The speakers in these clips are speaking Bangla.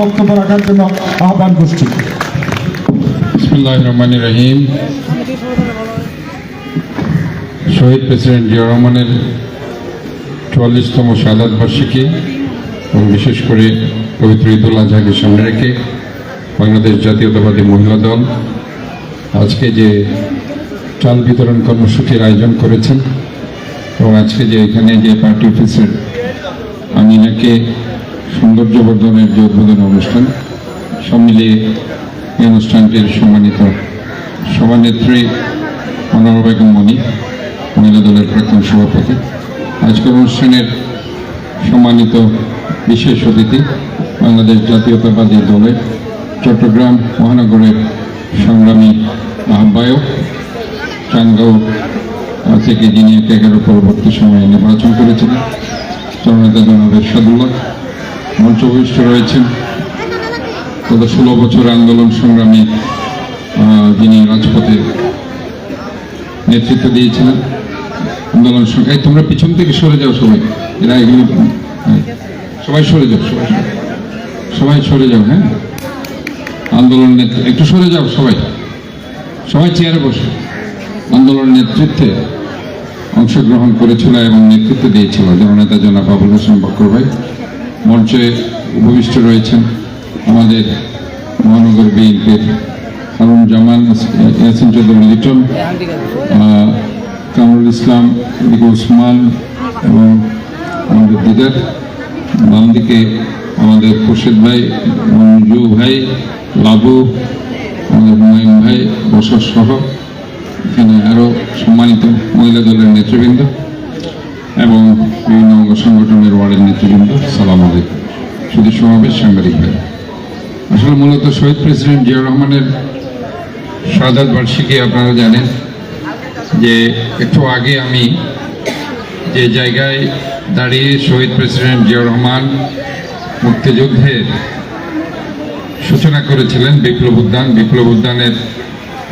বক্তব্য রাখার জন্য আহ্বান করছি। শহীদ প্রেসিডেন্ট জিয়া রহমানের চুয়াল্লিশতম শাহাদ বার্ষিকী এবং বিশেষ করে পবিত্র ঈদুল আজহাকে সামনে রেখে বাংলাদেশ জাতীয়তাবাদী মহিলা দল আজকে যে চাল বিতরণ কর্মসূচির আয়োজন করেছেন এবং আজকে যে এখানে যে পার্টি অফিসের আমিনাকে সৌন্দর্যবর্ধনের যে উদ্বোধন অনুষ্ঠান সব মিলিয়ে এই অনুষ্ঠানটির সম্মানিত সভানেত্রী মনোহর বেগম মণি মহিলা দলের প্রাক্তন সভাপতি। আজকের অনুষ্ঠানের সম্মানিত বিশেষ অতিথি বাংলাদেশ জাতীয়তাবাদী দলের চট্টগ্রাম মহানগরের সংগ্রামী আহ্বায়ক চানগাঁও আহ, থেকে যিনি এক এগারো পরবর্তী সময়ে নির্বাচন করেছিলেন জননেতা জনাব এরশাদুল্লাহ মঞ্চভূষ্ট রয়েছেন। গত ষোলো বছর আন্দোলন সংগ্রামে যিনি রাজপথে নেতৃত্ব দিয়েছিলেন আন্দোলন সং- এই তোমরা পিছন থেকে সরে যাও সবাই। এরা এগুলো হ্যাঁ, সবাই সরে যাও সবাই সবাই সরে যাও হ্যাঁ। আন্দোলন নেতৃত্ব একটু সরে যাও সবাই। সবাই চেয়ারে বসে। আন্দোলন নেতৃত্বে অংশগ্রহণ করেছিল এবং নেতৃত্ব দিয়েছিল। জননেতা জনাব বাবুল হোসেন বক্কর ভাই। মঞ্চে উপবিষ্ট রয়েছেন আমাদের মহানগর বিএনপির হারুন জামান, ইয়াসিন চৌধুরী লিটন কামরুল ইসলাম, এদিকে উসমান এবং আমাদের দিদার বাম দিকে আমাদের খুরশেদ ভাই মঞ্জু ভাই লাবু আমাদের হুমায়ুন ভাই, বসর সহ, এখানে আরও সম্মানিত মহিলা দলের নেতৃবৃন্দ এবং বিভিন্ন অঙ্গ সংগঠনের ওয়ার্ডের নেতৃবৃন্দ। সালাম আলাইকুম। শুধু সমাবেশ সাংবাদিক ভাই। আসলে মূলত শহীদ প্রেসিডেন্ট জিয়াউর রহমানের শাহাদ বার্ষিকী আপনারা জানেন যে একটু আগে আমি যে জায়গায় দাঁড়িয়ে শহীদ প্রেসিডেন্ট জিয়াউর রহমান মুক্তিযুদ্ধের সূচনা করেছিলেন, বিপ্লব উদ্যান। বিপ্লব উদ্যানের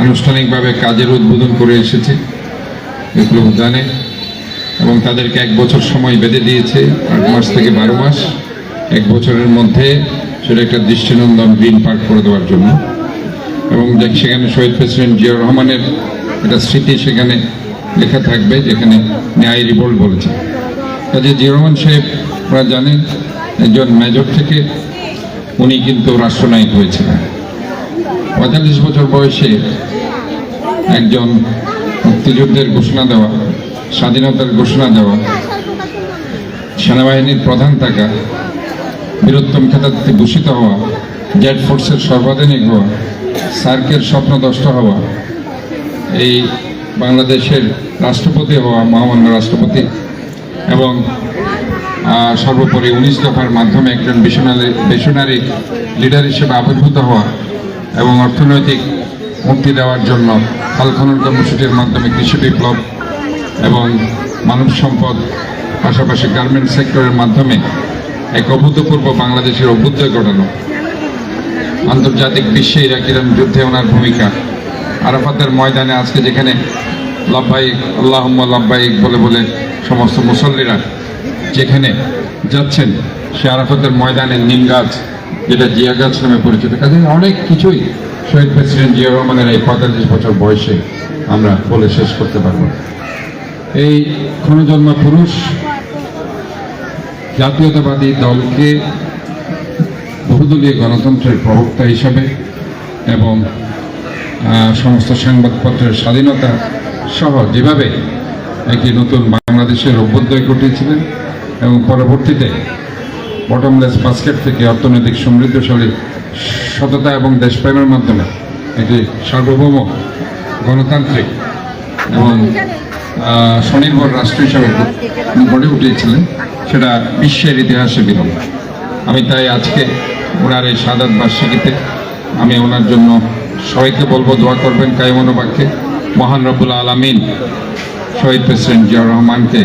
আনুষ্ঠানিকভাবে কাজের উদ্বোধন করে এসেছে বিপ্লব উদ্যানে। এবং তাদেরকে এক বছর সময় বেঁধে দিয়েছে, আট মাস থেকে বারো মাস। এক বছরের মধ্যে সেটা একটা দৃষ্টিনন্দন গ্রিন পার্ক করে দেওয়ার জন্য। এবং সেখানে শহীদ প্রেসিডেন্ট জিয়াউর রহমানের একটা স্মৃতি সেখানে লেখা থাকবে, যেখানে ন্যায় রিভোল্ট বলেছে। কাজে জিয়াউর রহমান সাহেব আপনারা জানেন, একজন মেজর থেকে উনি কিন্তু রাষ্ট্রনায়ক হয়েছিলেন। পঁয়তাল্লিশ বছর বয়সে একজন মুক্তিযুদ্ধের ঘোষণা দেওয়া স্বাধীনতার ঘোষণা দেওয়া, সেনাবাহিনীর প্রধান থাকা, বীরোত্তম খেতাতে ভূষিত হওয়া জেট ফোর্সের সর্বাধিনায়ক হওয়া, সার্কের স্বপ্নদষ্ট হওয়া, এই বাংলাদেশের রাষ্ট্রপতি হওয়া, মহামান্য রাষ্ট্রপতি এবং সর্বোপরি উনিশ দফার মাধ্যমে একজন মিশনারি মিশনারি লিডার হিসেবে আবির্ভূত হওয়া এবং অর্থনৈতিক মুক্তি দেওয়ার জন্য খাল খনন কর্মসূচির মাধ্যমে কৃষি বিপ্লব এবং মানব সম্পদ পাশাপাশি গার্মেন্ট সেক্টরের মাধ্যমে এক অভূতপূর্ব বাংলাদেশের অভ্যুদয় ঘটানো আন্তর্জাতিক বিশ্বে ইরাক ইরান যুদ্ধে ওনার ভূমিকা। আরাফাতের ময়দানে আজকে যেখানে লাভবাহিক আল্লাহ লাভবাহিক বলে বলে সমস্ত মুসল্লিরা যেখানে যাচ্ছেন, সে আরাফাতের ময়দানে নিম গাছ, যেটা জিয়া গাছ নামে পরিচিত। কাজে অনেক কিছুই শহীদ প্রেসিডেন্ট জিয়া রহমানের এই পঁয়তাল্লিশ বছর বয়সে আমরা বলে শেষ করতে পারব। এই ক্ষণজন্ম পুরুষ জাতীয়তাবাদী দলকে বহুদলীয় গণতন্ত্রের প্রবক্তা হিসাবে এবং সমস্ত সংবাদপত্রের স্বাধীনতা সহ যেভাবে একটি নতুন বাংলাদেশের অভ্যুদয় ঘটিয়েছিলেন এবং পরবর্তীতে বটমলেস বাস্কেট থেকে অর্থনৈতিক সমৃদ্ধশালী সততা এবং দেশপ্রেমের মাধ্যমে একটি সার্বভৌম গণতান্ত্রিক এবং স্বনির্ভর রাষ্ট্র হিসাবে গড়ে উঠিয়েছিলেন সেটা বিশ্বের ইতিহাসে বিরল। আমি তাই আজকে ওনার এই সাদাত বার্ষিকীতে আমি ওনার জন্য সবাইকে বলব, দোয়া করবেন কায়মনোবাক্যে মহান রব্বুল আলমিন শহীদ প্রেসিডেন্ট জিয়াউর রহমানকে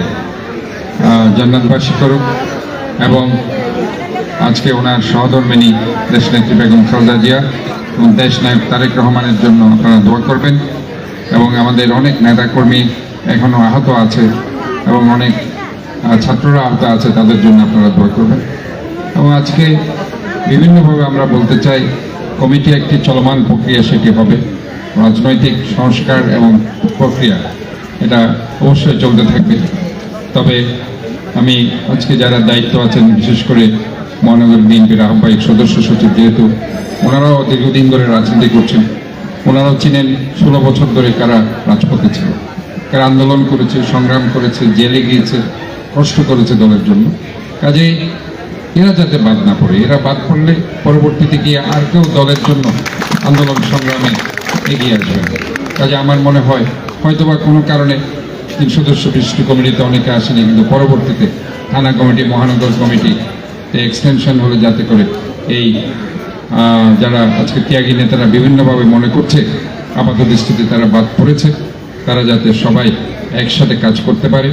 জান্নাতবাসী করুক এবং আজকে ওনার সহধর্মিনী দেশনেত্রী বেগম খালেদা জিয়া এবং দেশ নায়ক তারেক রহমানের জন্য আপনারা দোয়া করবেন এবং আমাদের অনেক নেতাকর্মী এখনও আহত আছে এবং অনেক ছাত্ররা আহত আছে, তাদের জন্য আপনারা দোয়া করবেন। এবং আজকে বিভিন্নভাবে আমরা বলতে চাই, কমিটি একটি চলমান প্রক্রিয়া সেটি হবে রাজনৈতিক সংস্কার এবং প্রক্রিয়া। এটা অবশ্যই চলতে থাকবে। তবে আমি আজকে যারা দায়িত্ব আছেন, বিশেষ করে মহানগর বিএনপির আহ্বায়ক সদস্য সচিব, যেহেতু ওনারাও দীর্ঘদিন ধরে রাজনীতি করছেন, ওনারাও চিনেন ষোলো বছর ধরে কারা রাজপথে ছিল। কারা আন্দোলন করেছে, সংগ্রাম করেছে, জেলে গিয়েছে, কষ্ট করেছে দলের জন্য। কাজেই এরা যাতে বাদ না পড়ে, এরা বাদ পড়লে পরবর্তীতে গিয়ে আর কেউ দলের জন্য আন্দোলন সংগ্রামে এগিয়ে আসবে কাজে আমার মনে হয়, হয়তোবা কোনো কারণে তিন সদস্য বিশিষ্ট কমিটিতে অনেকে আসেনি, কিন্তু পরবর্তীতে থানা কমিটি, মহানগর কমিটি এক্সটেনশন হলে যাতে করে এই যারা আজকে ত্যাগী নেতারা বিভিন্নভাবে মনে করছে, আপাত দৃষ্টিতে তারা বাদ পড়েছে। তারা যাতে সবাই একসাথে কাজ করতে পারে।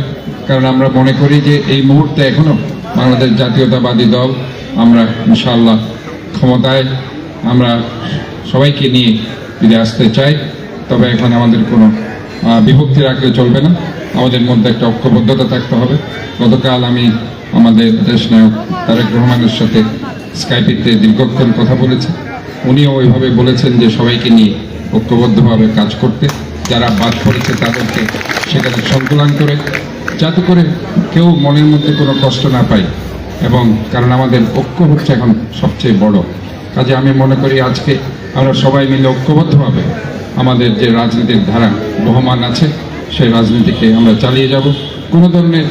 কারণ আমরা মনে করি যে এই মুহূর্তে এখনও বাংলাদেশ জাতীয়তাবাদী দল আমরা ইনশাআল্লাহ ক্ষমতায় আমরা সবাইকে নিয়ে ফিরে আসতে চাই। তবে এখন আমাদের কোনো বিভক্তি রাখলে চলবে না। আমাদের মধ্যে একটা ঐক্যবদ্ধতা থাকতে হবে। গতকাল আমি আমাদের দেশ নায়ক তারেক রহমানের সাথে স্কাইপিতে দীর্ঘক্ষণ কথা বলেছি। উনিও ওইভাবে বলেছেন যে সবাইকে নিয়ে ঐক্যবদ্ধভাবে কাজ করতে। যারা বাদ পড়েছে তাদেরকে সেখানে সংকলন করে, যাতে করে কেউ মনের মধ্যে কোনো কষ্ট না পায়। এবং কারণ আমাদের ঐক্য হচ্ছে এখন সবচেয়ে বড়। কাজে আমি মনে করি আজকে আমরা সবাই মিলে ঐক্যবদ্ধভাবে আমাদের যে রাজনীতির ধারা বহমান আছে, সেই রাজনীতিকে আমরা চালিয়ে যাব। কোনো ধরনের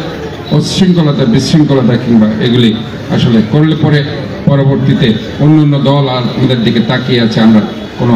উচ্ছৃঙ্খলতা, বিশৃঙ্খলতা কিংবা এগুলি আসলে করলে পরে পরবর্তীতে অন্য অন্য দল আর আমাদের দিকে তাকিয়ে আছে, আমরা কোনো